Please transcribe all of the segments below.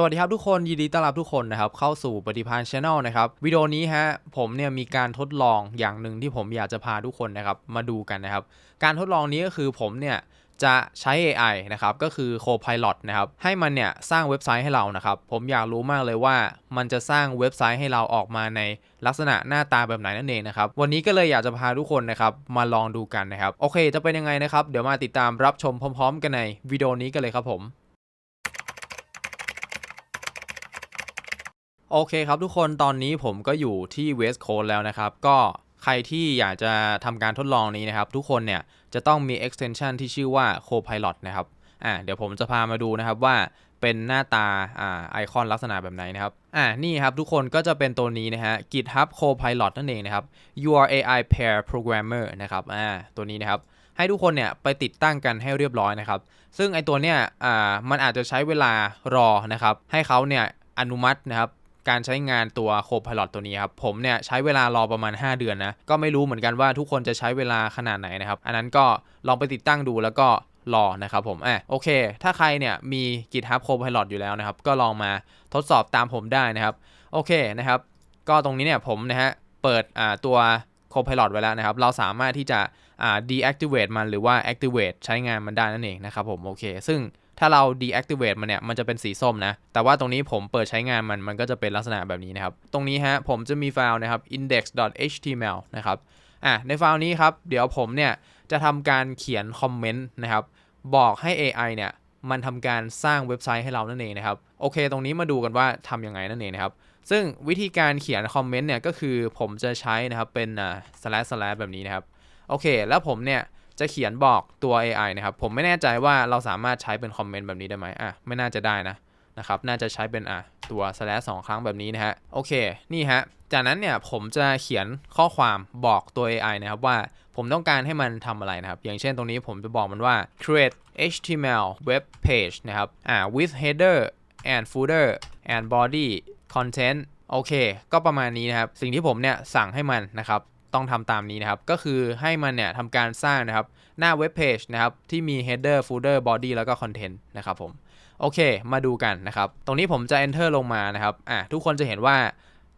สวัสดีครับทุกคนยินดีต้อนรับทุกคนนะครับเข้าสู่ปฏิพานช n แนลนะครับวิดีโอนี้ฮะผมเนี่ยมีการทดลองอย่างหนึ่งที่ผมอยากจะพาทุกคนนะครับมาดูกันนะครับ การทดลองนี้ก็คือผมเนี่ยจะใช้ AI นะครับก็คือ Copilot นะครับให้มันเนี่ยสร้างเว็บไซต์ให้เรานะครับผมอยากรู้มากเลยว่ามันจะสร้างเว็บไซต์ให้เราออกมาในลักษณะหน้าตาแบบไหนนั่นเองนะครับวันนี้ก็เลยอยากจะพาทุกคนนะครับมาลองดูกันนะครับโอเค จะเป็นยังไงนะครับเดี๋ยวมาติดตามรับชมพร้อม ๆ กันในวิดีโอนี้กันเลยครับผม โอเคครับทุกคนตอนนี้ผมก็อยู่ที่ West Coast แล้วนะครับ ก็ใครที่อยากจะทำการทดลองนี้นะครับ ทุกคนเนี่ยจะต้องมี extension ที่ชื่อว่า Copilot นะครับอ่าเดี๋ยวผมจะพามาดูนะครับว่าเป็นหน้าตาอ่าไอคอนลักษณะแบบไหนนะครับอ่านี่ครับทุกคนก็จะเป็นตัวนี้นะฮะ GitHub Copilot นั่นเองนะครับ Your AI Pair Programmer นะครับอ่าตัวนี้นะครับให้ทุกคนเนี่ยไปติดตั้งกันให้เรียบร้อยนะครับ ซึ่งไอตัวเนี่ยอ่ามันอาจจะใช้เวลารอนะครับให้เขาเนี่ยอนุมัตินะครับ การใช้งานตัว Copilot ตัวนี้ครับ ผมเนี่ยใช้เวลารอประมาณ 5 เดือนนะ ก็ไม่รู้เหมือนกันว่าทุกคนจะใช้เวลาขนาดไหนนะครับ อันนั้นก็ลองไปติดตั้งดูแล้วก็รอนะครับผมอะโอเค ถ้าใครเนี่ยมี GitHub Copilot อยู่แล้วนะครับ ก็ลองมาทดสอบตามผมได้นะครับ โอเคนะครับ ก็ตรงนี้เนี่ยผมนะฮะ เปิดอ่าตัว Copilot ไว้แล้วนะครับ เราสามารถที่จะอ่า deactivate มันหรือว่า activate ใช้งานมันได้นั่นเองนะครับผม โอเค ซึ่ง ถ้าเรา deactivate มันเนี่ย มันจะเป็นสีส้มนะ แต่ว่าตรงนี้ผมเปิดใช้งานมัน มันก็จะเป็นลักษณะแบบนี้นะครับ ตรงนี้ฮะ ผมจะมีไฟล์นะครับ index.html นะครับ อะ ในไฟล์นี้ครับ เดี๋ยวผมเนี่ย จะทำการเขียนคอมเมนต์นะครับ บอกให้ AI เนี่ย มันทำการสร้างเว็บไซต์ให้เรานั่นเองนะครับ โอเค ตรงนี้มาดูกันว่าทำยังไงนั่นเองนะครับ ซึ่งวิธีการเขียนคอมเมนต์เนี่ย ก็คือผมจะใช้นะครับ เป็นอ่า slash slash แบบนี้นะครับ โอเค แล้วผมเนี่ย จะเขียนบอกตัว AI นะครับ ผมไม่แน่ใจว่าเราสามารถใช้เป็นคอมเมนต์แบบนี้ได้ไหมอะไม่น่าจะได้นะนะครับ น่าจะใช้เป็นอะตัว slash สองครั้งแบบนี้นะฮะ โอเค นี่ฮะ จากนั้นเนี่ยผมจะเขียนข้อความบอกตัว AI นะครับว่าผมต้องการให้มันทำอะไรนะครับ อย่างเช่นตรงนี้ผมจะบอกมันว่า create HTML web page นะครับอ่า with header and footer and body content โอเค ก็ประมาณนี้นะครับ สิ่งที่ผมเนี่ยสั่งให้มันนะครับ ต้องทำตามนี้นะครับ ก็คือให้มันเนี่ยทำการสร้างนะครับ หน้าเว็บเพจนะครับ ที่มี header footer body แล้วก็ content นะครับผม โอเค มาดูกันนะครับ ตรงนี้ผมจะ enter ลงมานะครับ อะ ทุกคนจะเห็นว่า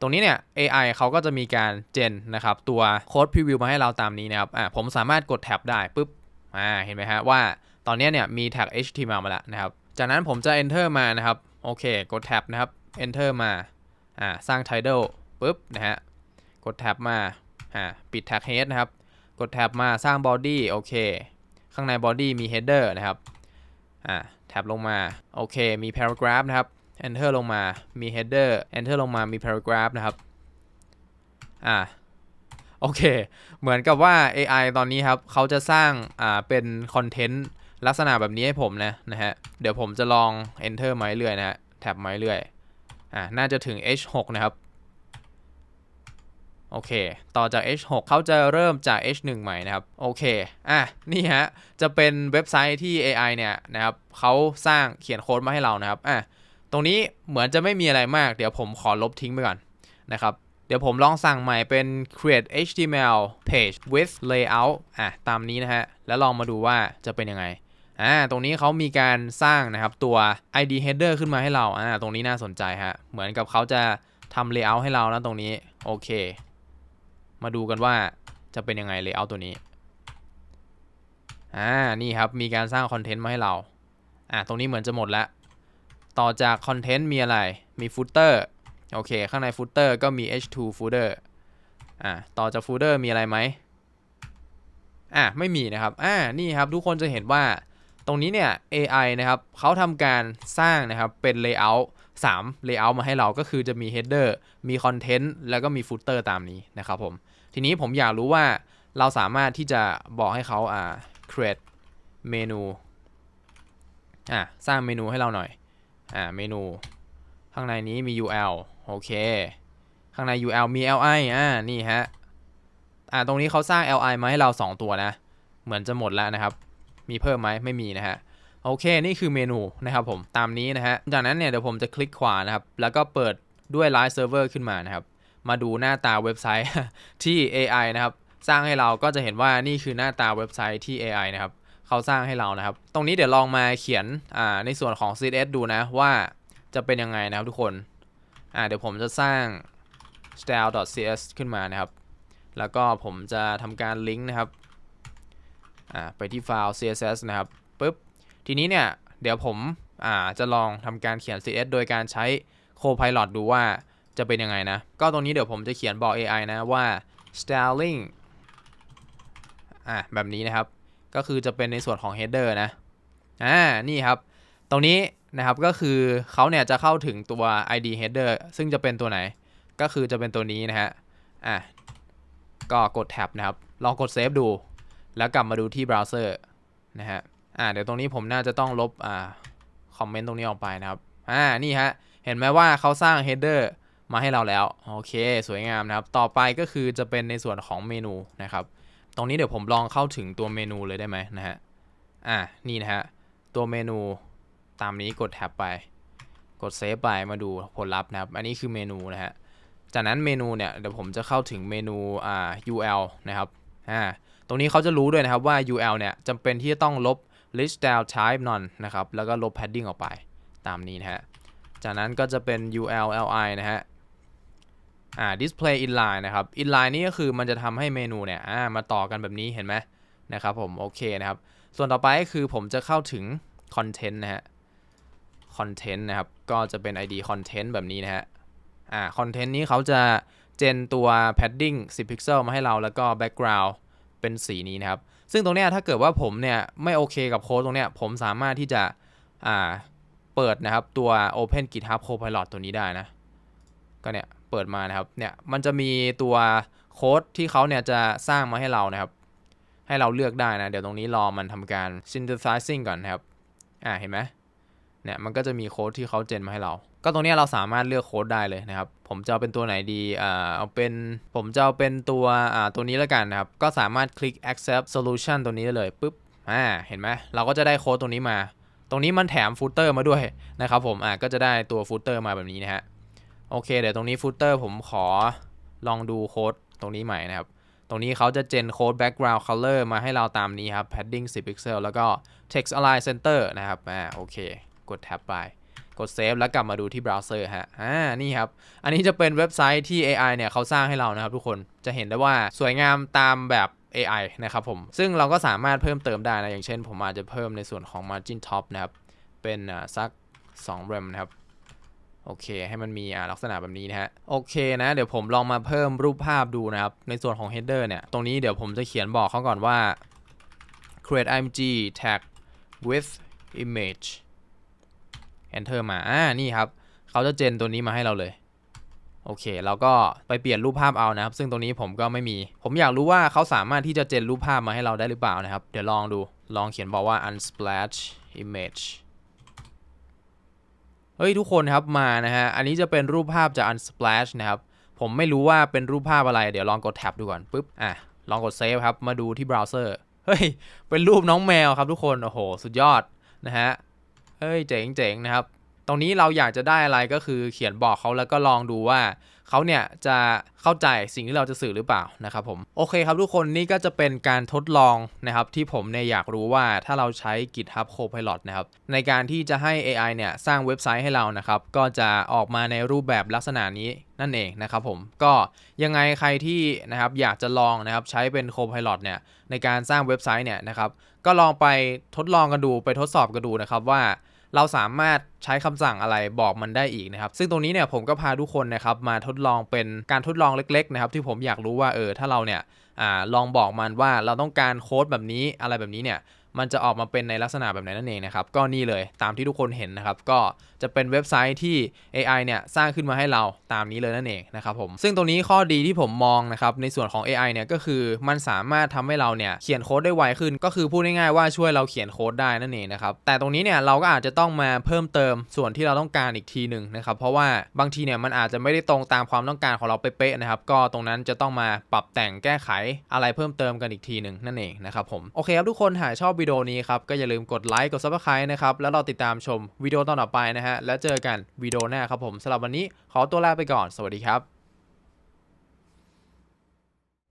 ตรงนี้เนี่ย AI เขาก็จะมีการเจนนะครับ ตัวโค้ดพรีวิวมาให้เราตามนี้นะครับ อะ ผมสามารถกดแท็บได้ปุ๊บ อ่า เห็นไหมฮะว่าตอนนี้เนี่ยมีแท็ก HTML มาแล้วนะครับ จากนั้นผมจะ enter มานะครับ โอเค กดแท็บนะครับ enter มา อ่า สร้าง title ปุ๊บนะฮะ กดแท็บมา อ่าปิดแท็ก head นะครับ กดแท็บมาสร้าง body โอเค ข้างใน body มี header นะครับอ่าแท็บลงมา โอเค มี paragraph นะครับ enter ลงมา มี header enter ลงมา มี paragraph นะครับ อ่า โอเค เหมือนกับว่า AI ตอนนี้ครับ เขาจะสร้าง อ่า เป็นคอนเทนต์ลักษณะแบบนี้ให้ผมนะ นะฮะ เดี๋ยวผมจะลอง enter มาเรื่อยนะฮะ แท็บมาเรื่อย อ่า น่าจะถึง h6 นะครับ โอเค ต่อจาก h6 เขาจะเริ่มจาก h1 ใหม่นะครับ โอเค อะ นี่ฮะ จะเป็นเว็บไซต์ที่ AI เนี่ยนะครับเขาสร้างเขียนโค้ดมาให้เรานะครับ อะ ตรงนี้เหมือนจะไม่มีอะไรมาก เดี๋ยวผมขอลบทิ้งไปก่อนนะครับ เดี๋ยวผมลองสั่งใหม่เป็น create HTML page with layout อะ ตามนี้นะฮะ แล้วลองมาดูว่าจะเป็นยังไง อ่า ตรงนี้เขามีการสร้างนะครับตัว ID header ขึ้นมาให้เรา อ่า ตรงนี้น่าสนใจฮะ เหมือนกับเขาจะทำ layout ให้เรานะตรงนี้ โอเค มาดูกันว่าจะเป็นยังไง layout ตัวนี้ อ่า นี่ครับ มีการสร้างคอนเทนต์มาให้เรา อ่าตรงนี้เหมือนจะหมดแล้ว ต่อจากคอนเทนต์มีอะไร มี footer โอเค ข้างใน footer ก็มี h2 footer อ่า ต่อจาก footer มีอะไรไหมอ่าไม่มีนะครับ อ่า นี่ครับ ทุกคนจะเห็นว่า ตรงนี้เนี่ย AI นะครับเขาทำการสร้างนะครับเป็น layout 3 layout มาให้เราก็คือจะมี header มี content แล้วก็มี footer ตามนี้นะครับผม ทีนี้ผมอยากรู้ว่าเราสามารถที่จะบอกให้เขาอ่า create เมนูอ่าสร้างเมนูให้เราหน่อยอ่าเมนู ข้างในนี้มี UL โอเค ข้างใน UL มี li อ่านี่ฮะอ่าตรงนี้เขาสร้าง li มาให้เรา 2 ตัวนะ เหมือนจะหมดแล้วนะครับ มีเพิ่มไหมไม่มีนะฮะโอเค นี่คือเมนูนะครับผม ตามนี้นะฮะ จากนั้นเนี่ยเดี๋ยวผมจะคลิกขวานะครับ แล้วก็เปิดด้วย Live Server ขึ้นมานะครับ มาดูหน้าตาเว็บไซต์ที่ AI นะครับ สร้างให้เราก็จะเห็นว่านี่คือหน้าตาเว็บไซต์ที่ AI นะครับเขาสร้างให้เรานะครับ ตรงนี้เดี๋ยวลองมาเขียนในส่วนของ CSS ดูนะว่าจะเป็นยังไงนะครับทุกคนเดี๋ยวผมจะสร้าง style.cs ขึ้นมานะครับ แล้วก็ผมจะทำการลิงก์นะครับไปที่ไฟล์ css นะครับปุ๊บทีนี้เนี่ย เดี๋ยวผมจะลองทำการเขียน cs โดยการใช้ copilot ดูว่า จะเป็นยังไงนะ ก็ตรงนี้เดี๋ยวผมจะเขียนบอก AI นะว่า styling อ่าแบบนี้นะครับ ก็คือจะเป็นในส่วนของ header นะ อ่า นี่ครับ ตรงนี้นะครับก็คือเขาเนี่ยจะเข้าถึงตัว id header ซึ่งจะเป็นตัวไหน ก็คือจะเป็นตัวนี้นะฮะ อะ ก็กดแท็บนะครับ ลองกดเซฟดู แล้วกลับมาดูที่เบราว์เซอร์นะฮะ อ่า เดี๋ยวตรงนี้ผมน่าจะต้องลบ อ่า คอมเมนต์ตรงนี้ออกไปนะครับ อ่า นี่ฮะ เห็นไหมว่าเขาสร้าง header มาให้เราแล้วโอเค สวยงามนะครับ ต่อไปก็คือจะเป็นในส่วนของเมนูนะครับ ตรงนี้เดี๋ยวผมลองเข้าถึงตัวเมนูเลยได้ไหมนะฮะอ่านี่นะฮะตัวเมนูตามนี้กดแท็บไป กดเซฟไปมาดูผลลัพธ์นะครับ อันนี้คือเมนูนะฮะจากนั้นเมนูเนี่ยเดี๋ยวผมจะเข้าถึงเมนูอ่า UL นะครับอ่าตรงนี้เขาจะรู้ด้วยนะครับว่า UL เนี่ยจำเป็นที่จะต้องลบ list style type none นะครับ แล้วก็ลบ padding ออกไปตามนี้นะฮะ จากนั้นก็จะเป็น UL li นะฮะ อ่า display inline นะครับ inline นี่ก็คือมันจะทำให้เมนูเนี่ยอ่ามาต่อกันแบบนี้เห็นไหมนะครับผมโอเคนะครับ ส่วนต่อไปก็คือผมจะเข้าถึง content นะฮะ content นะครับ ก็จะเป็น id content แบบนี้นะฮะอ่า content นี้เขาจะเจนตัว padding 10 pixel มาให้เราแล้วก็ background เป็นสีนี้นะครับ ซึ่งตรงเนี้ยถ้าเกิดว่าผมเนี่ยไม่โอเคกับโค้ดตรงเนี้ยผมสามารถที่จะอ่าเปิดนะครับตัว open github copilot ตัวนี้ได้นะ ก็เนี่ย เปิดมานะครับเนี่ยมันจะมีตัวโค้ดที่เขาเนี่ยจะสร้างมาให้เรานะครับ ให้เราเลือกได้นะ เดี๋ยวตรงนี้รอมันทำการ synthesizing ก่อนนะครับอ่าเห็นไหมเนี่ยมันก็จะมีโค้ดที่เขาเจนมาให้เรา ก็ตรงนี้เราสามารถเลือกโค้ดได้เลยนะครับ ผมจะเอาเป็นตัวไหนดีอ่าเอาเป็นผมจะเอาเป็นตัวอ่าตัวนี้แล้วกันนะครับ ก็สามารถคลิก accept solution ตัวนี้ได้เลยปุ๊บอ่าเห็นไหมเราก็จะได้โค้ดตรงนี้มา ตรงนี้มันแถมฟูตเตอร์มาด้วยนะครับผมอ่าก็จะได้ตัวฟูตเตอร์มาแบบนี้นะฮะ โอเค เดี๋ยวตรงนี้ฟูตเตอร์ผมขอลองดูโค้ดตรงนี้ใหม่นะครับ ตรงนี้เขาจะเจนโค้ด background color มาให้เราตามนี้ครับ padding 10 pixel แล้วก็ text align center นะครับ อ่า โอเค กดแท็บไป กดเซฟแล้วกลับมาดูที่เบราว์เซอร์ฮะ อ่า นี่ครับ อันนี้จะเป็นเว็บไซต์ที่ AI เนี่ยเขาสร้างให้เรานะครับทุกคน จะเห็นได้ว่าสวยงามตามแบบ AI นะครับผม ซึ่งเราก็สามารถเพิ่มเติมได้นะ อย่างเช่น ผมอาจจะเพิ่มในส่วนของ margin top นะครับ เป็นอ่าสัก2 rem นะครับ โอเค ให้มันมีลักษณะแบบนี้นะฮะ โอเคนะ เดี๋ยวผมลองมาเพิ่มรูปภาพดูนะครับ ในส่วนของ header เนี่ย ตรงนี้เดี๋ยวผมจะเขียนบอกเขาก่อนว่า create img tag with image enter มา อ่า นี่ครับ เขาจะเจนตัวนี้มาให้เราเลย โอเค เราก็ไปเปลี่ยนรูปภาพเอานะครับ ซึ่งตรงนี้ผมก็ไม่มี ผมอยากรู้ว่าเขาสามารถที่จะเจนรูปภาพมาให้เราได้หรือเปล่านะครับ เดี๋ยวลองดู ลองเขียนบอกว่า unsplash image เฮ้ยทุกคนครับมานะฮะ อันนี้จะเป็นรูปภาพจาก unsplash นะครับ ผมไม่รู้ว่าเป็นรูปภาพอะไร เดี๋ยวลองกดแท็บดูก่อนปุ๊บ อะ ลองกดเซฟครับ มาดูที่เบราว์เซอร์ เฮ้ย เป็นรูปน้องแมวครับทุกคน โอ้โห สุดยอดนะฮะ เฮ้ย เจ๋งเจ๋งนะครับ ตรงนี้เราอยากจะได้อะไรก็คือเขียนบอกเขาแล้วก็ลองดูว่า เขาเนี่ยจะเข้าใจสิ่งที่เราจะสื่อหรือเปล่านะครับผมโอเคครับทุกคนนี่ก็จะเป็นการทดลองนะครับที่ผมเนี่ยอยากรู้ว่าถ้าเราใช้ GitHub Copilot นะครับในการที่จะให้ AI เนี่ยสร้างเว็บไซต์ให้เรานะครับก็จะออกมาในรูปแบบลักษณะนี้นั่นเองนะครับผมก็ยังไงใครที่นะครับอยากจะลองนะครับใช้เป็น Copilot เนี่ยในการสร้างเว็บไซต์เนี่ยนะครับก็ลองไปทดลองกันดูไปทดสอบกันดูนะครับว่า เราสามารถใช้คำสั่งอะไรบอกมันได้อีกนะครับ ซึ่งตรงนี้เนี่ยผมก็พาทุกคนนะครับมาทดลองเป็นการทดลองเล็กๆนะครับที่ผมอยากรู้ว่าเออถ้าเราเนี่ยอลองบอกมันว่าเราต้องการโค้ดแบบนี้อะไรแบบนี้เนี่ย มันจะออกมาเป็นในลักษณะแบบไหนนั่นเองนะครับ ก็นี่เลยตามที่ทุกคนเห็นนะครับ ก็จะเป็นเว็บไซต์ที่ AI เนี่ยสร้างขึ้นมาให้เราตามนี้เลยนั่นเองนะครับผม ซึ่งตรงนี้ข้อดีที่ผมมองนะครับในส่วนของ AI เนี่ยก็คือมันสามารถทำให้เราเนี่ยเขียนโค้ดได้ไวขึ้น ก็คือพูดง่ายๆว่าช่วยเราเขียนโค้ดได้นั่นเองนะครับ แต่ตรงนี้เนี่ยเราก็อาจจะต้องมาเพิ่มเติมส่วนที่เราต้องการอีกทีหนึ่งนะครับ เพราะว่าบางทีเนี่ยมันอาจจะไม่ได้ตรงตามความต้องการของเราเป๊ะๆนะครับ ก็ตรงนั้นจะต้องมาปรับแต่งแก้ไขอะไรเพิ่มเติมกันอีกทีหนึ่งนั่นเองนะครับผม โอเคครับทุกคนหากชอบวิดีโอนี้ครับ ก็อย่าลืมกดไลค์กดซับสไคร b e นะครับ แล้วเราติดตามชมวิดีโอตอนต่อไปนะฮะ แล้วเจอกันวิดีโอหน้าครับผมสำหรับวันนี้ขอตัวลาไปก่อน สวัสดีครับ